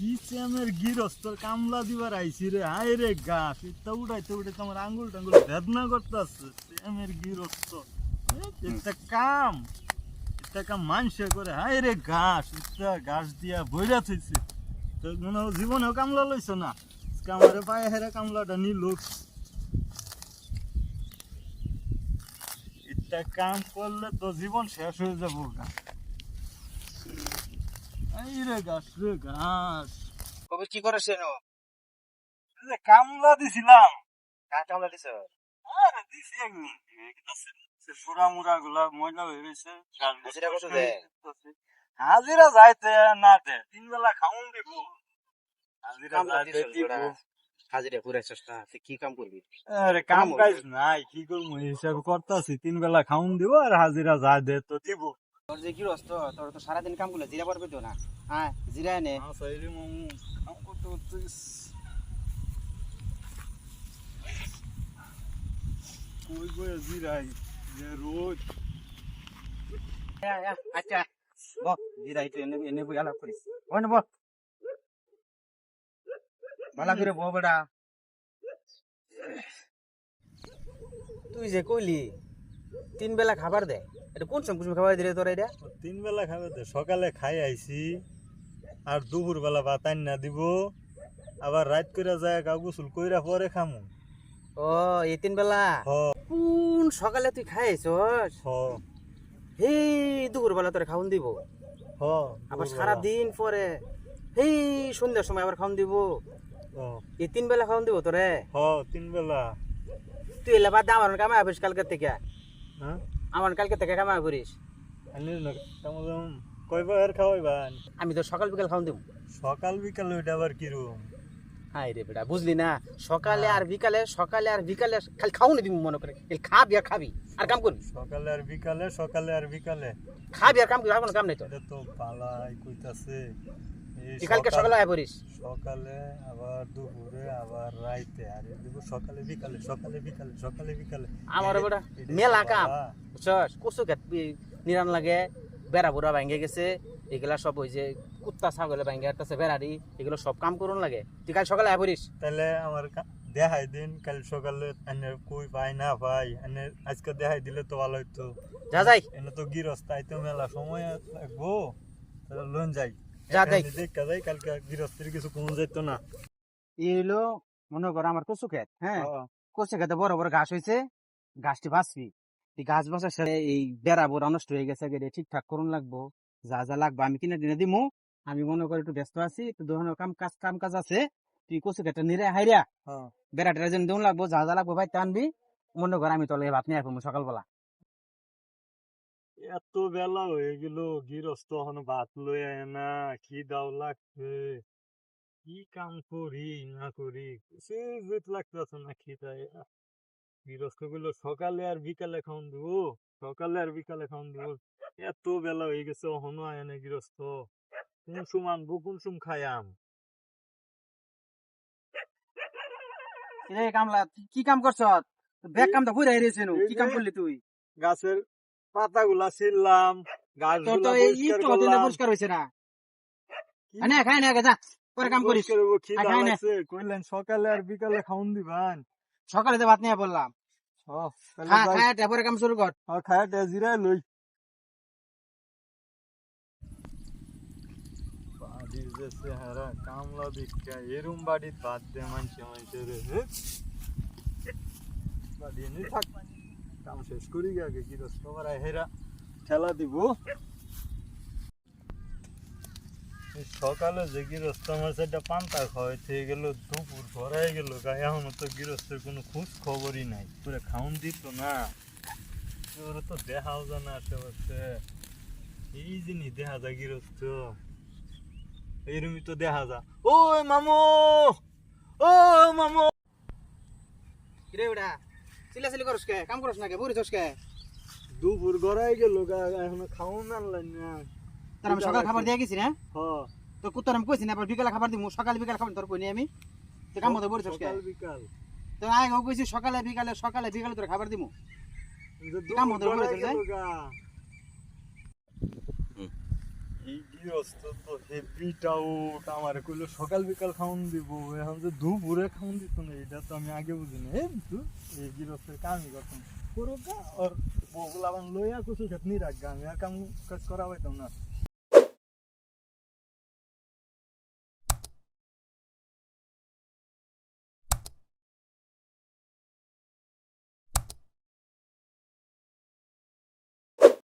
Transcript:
কি চেমের গিরস্ত কামলা দিবার আইছি রে। হায় রে গাছ, এটা উড়াইতে উড়াইতে আমার আঙ্গুল টাঙ্গুল বেদনা করতেছে চেমের গিরস্ত একটা কাম একটা কাম মানুষে করে। হায় রে ঘাস এটা ঘাস দিয়া বইরা থইছে। তো মনে জীবনেও কামলা লইছ না? কামারে পায়ে হেরে কামলাটা নিল। এটা কাম করলে তো জীবন শেষ হয়ে যাব গা এই রে ঘাস রে ঘাস কবে কি করেছেন? ও কামলা দিছিলাম। কাজ কামলা দিছ? আরে দিছি একনি সে পুরা মুরা গুলা ময়লা হয়ে গেছে। হাজিরা কত? হাজিরা যাইতে না দে। তিন বেলা খাউন দিব। হাজিরা যাইতে দিব। না কি কাম করবি? আরে কাম কাম কাজ নাই। কি করব? হিসাব করতেছি। তিন বেলা খাউন দিব আর হাজিরা যা দে তো দিব। তোর যে কি রস্ত তোর তো সারাদিন কাম করলে জিরা পারবে তো না? হ্যাঁ জিরা এনে। আসাই কাম করতে করতে কই বই জিরাই? যে রোজ। আচ্ছা। একটু এনে এনে বই আলাপ করিস। বল বল। ভালো করে বল বেটা তুই যে কইলি তিন বেলা খাবার দে এটা কোন সময় কুসুম খাবার দিলে তোর এটা? তিন বেলা খাবে তো সকালে খাই আইছি আর দুপুর বেলা ভাত না দিব আবার রাত করে যায় গা গোসল কইরা পরে খামু। ও এই তিন বেলা হ। কোন সকালে তুই খাইছস হ। হেই দুপুর বেলা তোরে খাওন দিব। হ আবার সারা দিন পরে হেই সন্ধ্যার সময় আবার খাওন দিব। হ, এই তিন বেলা খাওন দিব তোরে? হ তিন বেলা তুই এলা বাদ দে আমার কালকে থেকে। হ্যাঁ আমার কালকে থেকে কামা করিস কয়বার খাওয়াইবান? আমি তো সকাল বিকাল খাওন দিব সকাল বিকাল ওইটা আবার কিরম হাই রে বেটা বুঝলি না? সকালে আর বিকালে সকালে আর বিকালে খালি খাওন দিব মনে করে। খাবি আর খাবি। আর কাম করবি? সকালে আর বিকালে সকালে আর বিকালে। খাবি আর কাম করবি আর কোনো কাম নেই এটা তো পালাই কইতাছে। কালকে সকালে আয় পড়িস। সকালে আবার দুপুরে আবার রাইতে আর দিব সকালে বিকালে সকালে বিকালে সকালে বিকালে। আমার এটা মেলা তো কাম বুঝছস? কচু খেত নিরান লাগে বেড়া বুড়া ভাঙ্গে গেছে এগুলা সব ওই যে কুত্তা ছাগলে ভাঙ্গে আসতেছে বেড়ারি এগুলো সব কাম করুন লাগে। তুই কাল সকালে আয় পড়িস। তাহলে আমার দেখাই দিন কাল সকালে এনে কই পাই না পাই এনে আজকে দেখাই দিলে তো ভালো হইতো। যা যাই। এনে তো গিরস্ত আইতে মেলা সময় লাগবো। তাহলে লোন যাই। যা দেখ। দেখা যাই কালকে গিরস্তের কিছু কোন যাইতো না। এই মনে কর আমার কচু খেত হ্যাঁ? কচু খেতে বড় বড় ঘাস হয়েছে ঘাসটি বাঁচবি। এই গাছ বাঁচার সাথে এই বেড়া বোড়া নষ্ট হয়ে গেছে ঠিকঠাক করুন লাগবো। যা যা লাগবে আমি কিনে দিনে দিমু। আমি মনে করি একটু ব্যস্ত আছি একটু দোকানের কাম কাজ কাম কাজ আছে। তুই কচু খেতে নিরে হাইরা। টেরা যেন দেউন লাগবো যা যা লাগবো ভাই টানবি মনে কর আমি তলে ভাত নিয়ে আসব সকালবেলা। এত বেলা হয়ে গেল গিরস্ত এখন ভাত লই আয় না কি দাও লাগছে কি কাম করি না করি? সে জেত লাগতেছে না খিদায়। গিরস্তগুলো সকালে আর বিকালে খাওন দিব সকালে আর বিকালে খাওন দিব। এত বেলা হয়ে গেছে এখনও আয় না গিরস্ত কোন সুম আনব কোন সুম খায়াম রে কামলা তুই কি কাম করছ? ব্যাগ কামটা ঘুরে হেরেছে এই কি কাম করলি তুই? গাছের পাতাগুলা ছিললাম গাছ তোর তো এই একটু হতে না। না খাই না যা পরে কাম করিস। কইলেন সকালে আর বিকালে খাউন দিবান। সকালে তো ভাত নিয়ে বললাম। হ, তাহলে খা যাই। খায় তারপরে কাম শুরু কর। আর খায়া লই। বাড়ির যে চেহারা কামলা এরম বাড়ির বাদ দে বাড়ি থাক। কাম শেষ করি আগে কি হেরা খেলা দিব। সকালে যে গৃহস্থ আমার সেটা পান্তা খাওয়াইতে গেল, দুপুর ভরাই গেল, গায়ে এখনও তো গৃহস্থের কোনো খোঁজ খবরই নাই। পুরো খাউন দিত না। ওরা তো দেখাও জানা আশেপাশে। এই জিনিস দেখা যায় গৃহস্থ। এইরকমই তো দেখা যা ওই মামু! ও মামু! কিরে ওটা চিল্লাচিল্লি করস কে? কাম করস না কে বুড়ি কে? দুপুর গড়াই গেল এখনও খাউন আনলেন না। তার আমি সকাল খাবার দিয়ে গেছি না? হ। তো কুত্তার আমি কইছি না আবার বিকালে খাবার দিমু সকালে বিকালে খাবার তোর কইনি আমি? তো কাম মতো বুড়ি কে? সকাল বিকাল। তো আগে কইছি সকালে বিকালে সকালে বিকালে তোর খাবার দিমু। কাম মতো গা। এই গৃহস্থ তো হেভি টাউট আমার কইলো সকাল বিকাল খাওন দিব এখন যে দুপুরে খাওন দিত না এটা তো আমি আগে বুঝিনি। এই ধুর, এই গৃহস্থের কামই করতাম পুরো গা আর বগুলা লইয়া কিছু খেতনি রাখগা আমি আর কাম কাজ করা হইতাম না।